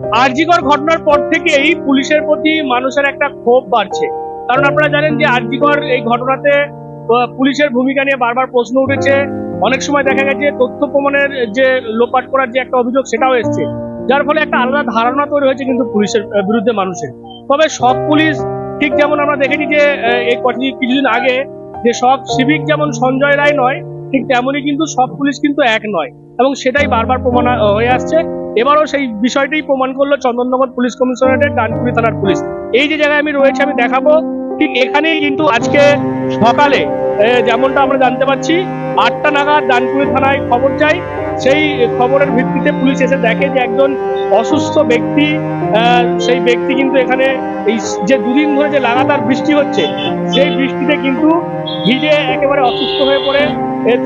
আরজিকর ঘটনার পর থেকেই পুলিশের প্রতি মানুষের একটা ক্ষোভ বাড়ছে। কারণ আপনারা জানেন যে আরজিকর এই ঘটনাতে পুলিশের ভূমিকা নিয়ে বারবার প্রশ্ন উঠেছে। অনেক সময় দেখা গেছে তথ্য প্রমাণের যে লোপাট করার যে একটা অভিযোগ, সেটাও এসছে। যার ফলে একটা আলাদা ধারণা তৈরি হয়েছে কিন্তু পুলিশের বিরুদ্ধে মানুষের। তবে সব পুলিশ ঠিক যেমন আমরা দেখেছি যে এই কটি- কিছুদিন আগে যে সব সিভিক যেমন সঞ্জয় রায় নয়, ঠিক তেমনই কিন্তু সব পুলিশ কিন্তু এক নয়। এবং সেটাই বারবার প্রমাণ হয়ে আসছে। এবারও সেই বিষয়টি প্রমাণ করল চন্দননগর পুলিশ কমিশনারেটের ডানপুরি থানার পুলিশ। এই যে জায়গায় আমি রয়েছে, আমি দেখাবো, ঠিক এখানেই কিন্তু আজকে সকালে যেমনটা আমরা জানতে পারছি, আটটা নাগাদ ডানপুরি থানায় খবর চাই। সেই খবরের ভিত্তিতে পুলিশ এসে দেখে যে একজন অসুস্থ ব্যক্তি সেই ব্যক্তি কিন্তু এখানে এই যে দুদিন ধরে যে লাগাতার বৃষ্টি হচ্ছে, সেই বৃষ্টিতে কিন্তু ভিজে একেবারে অসুস্থ হয়ে পড়ে।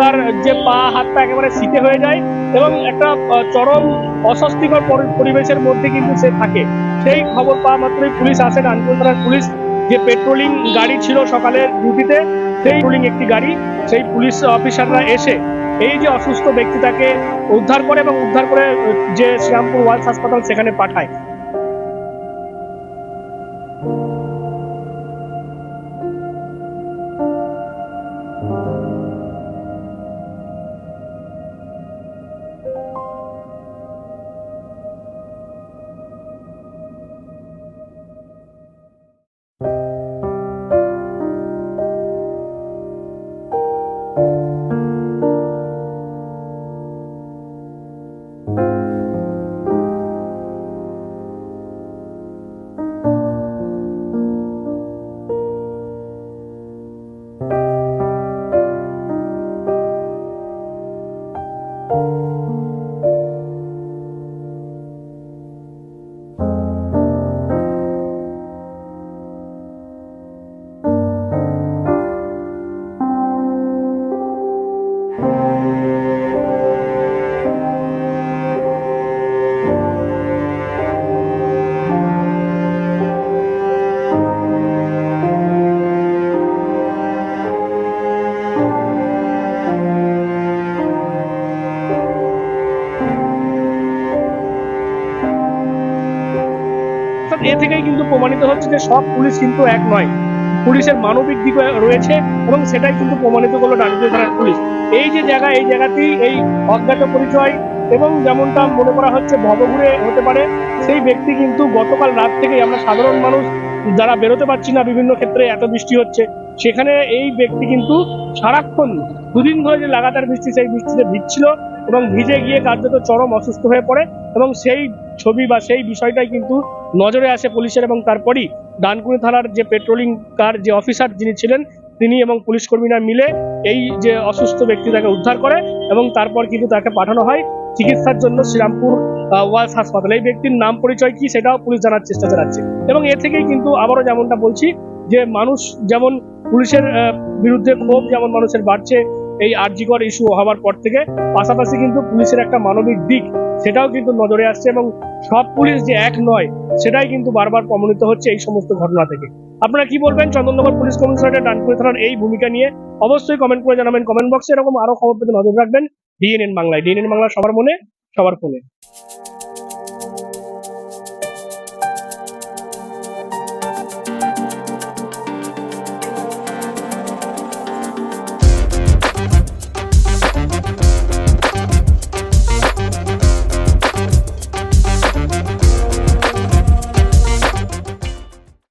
তার যে পা হাত পা একেবারে শীতে হয়ে যায় এবং একটা চরম অস্বস্তিকর পরিবেশের মধ্যে কিন্তু সে থাকে। সেই খবর পাওয়া মাত্রই পুলিশ আসে ডানকুনি থানার পুলিশ যে পেট্রোলিং গাড়ি ছিল সকালের ডিউটিতে, সেই পেট্রোলিং একটি গাড়ি, সেই পুলিশ অফিসাররা এসে এই যে অসুস্থ ব্যক্তি তাকে উদ্ধার করে এবং উদ্ধার করে যে শ্রীরামপুর ওয়ার্ল্ড হাসপাতাল সেখানে পাঠায় এ থেকেই কিন্তু প্রমাণিত হচ্ছে যে সব পুলিশ কিন্তু এক নয়। পুলিশের মানবিক দিক রয়েছে এবং সেটাই কিন্তু প্রমাণিত করল ডানকুনি থানার পুলিশ। এই যে জায়গা, এই জায়গাতেই এই অজ্ঞাত পরিচয় এবং যেমনটা মনে করা হচ্ছে ভবঘুরে হতে পারে, সেই ব্যক্তি কিন্তু গতকাল রাত থেকেই আমরা সাধারণ মানুষ যারা বেরোতে পারছি না বিভিন্ন ক্ষেত্রে, এত বৃষ্টি হচ্ছে, সেখানে এই ব্যক্তি কিন্তু সারাক্ষণ দুদিন ধরে যে লাগাতার বৃষ্টি, সেই বৃষ্টিতে ভিজছিল এবং ভিজে গিয়ে কার্যত চরম অসুস্থ হয়ে পড়ে এবং সেই ছবি বা সেই বিষয়টাই কিন্তু নজরে আসে পুলিশের এবং তারপরই ডানকুনি থানার যে পেট্রোলিং কার যে অফিসার যিনি ছিলেন, তিনি এবং পুলিশ কর্মীরা মিলে এই যে অসুস্থ ব্যক্তি তাকে উদ্ধার করে এবং তারপর কিন্তু তাকে পাঠানো হয় চিকিৎসার জন্য শ্রীরামপুর ওয়ালস হাসপাতালে। এই ব্যক্তির নাম পরিচয় কি সেটাও পুলিশ জানার চেষ্টা চালাচ্ছে। এবং এ থেকেই কিন্তু আবারও যেমনটা বলছি যে মানুষ যেমন পুলিশের বিরুদ্ধে ক্ষোভ যেমন মানুষের বাড়ছে এই আর্জিকর ইস্যু হওয়ার পর থেকে পাশাপাশি কিন্তু পুলিশের একটা মানবিক দিক, সেটাও কিন্তু নজরে আসছে এবং সব পুলিশ যে এক নয়, সেটাই কিন্তু বারবার প্রমাণিত হচ্ছে এই সমস্ত ঘটনা থেকে। আপনারা কি বলবেন? চন্দননগর পুলিশ কমিশনারের করে থানার এই ভূমিকা নিয়ে অবশ্যই কমেন্ট করে জানাবেন কমেন্ট বক্সে এরকম আরও খবর পেতে নজর রাখবেন ডিএনএন বাংলায়। ডিএনএন বাংলা সবার মনে, সবার ফোনে।